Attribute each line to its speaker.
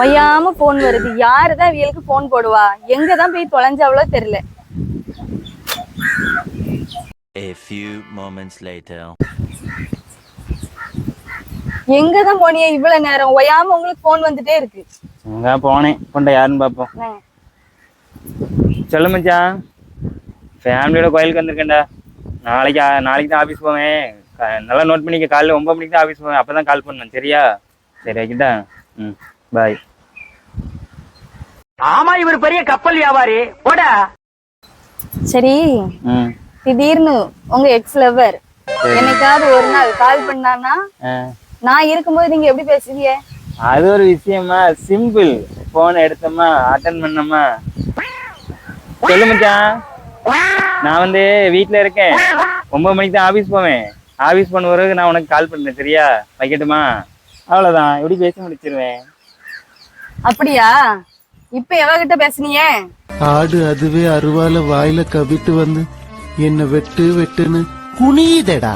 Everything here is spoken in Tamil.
Speaker 1: ஒய்யாம போன் வருது. யாருதான் இவங்களுக்கு போன் போடுவா? எங்க தான் போய் தொலைஞ்சாவளோ தெரியல.
Speaker 2: A few moments later.
Speaker 1: எங்க தான் போனியே இவ்வளவு நேரம்? ஒய்யாம உங்களுக்கு போன் வந்துட்டே இருக்கு.
Speaker 3: அங்க போனேன்? கொண்ட யாருன்னு பார்ப்போம்.
Speaker 1: ஆ.
Speaker 3: சொல்லு மச்சான். ஃபேமிலியோட கோயிலுக்கு வந்திருக்கேன்டா. நாளைக்கு நாளைக்கு தான் ஆஃபீஸ் போவேன். நல்லா நோட் பண்ணிக்க. காலைல ஒன்பது மணிக்கு தான் ஆஃபீஸ் போவேன். அப்போ தான் கால் பண்ணேன். சரியா? சரி வைக்கிட்டா? ம். பாய்
Speaker 4: ஆமா இவர் பெரிய கப்பல் வியாபாரி. போடா.
Speaker 1: சரி. திடீர்னு உங்க எக்ஸ் லவர் என்னைக்காவது ஒரு நாள் கால் பண்ணானா. நான் இருக்கும்போது நீங்க எப்படி பேசுவீங்க?
Speaker 3: அது ஒரு விஷயமா? சிம்பிள் போனை எடுத்தோமா? அட்டன் பண்ணோமா? சொல்லு மச்சான். நான் வந்து வீட்டில் இருக்கேன். ஒன்பது மணிக்கு தான் ஆஃபீஸ் போவேன். ஆஃபீஸ் பண்ண பிறகு நான் உனக்கு கால் பண்ணேன் சரியா? வைக்கட்டுமா? அவ்வளோதான் எப்படி பேசி முடிச்சிருவேன்?
Speaker 1: அப்படியா? இப்ப எவகிட்ட பேசுனீங்க
Speaker 5: ஆடு அதுவே அருவால வாயில கவிட்டு வந்து என்ன வெட்டு வெட்டுன்னு குனியுதடா.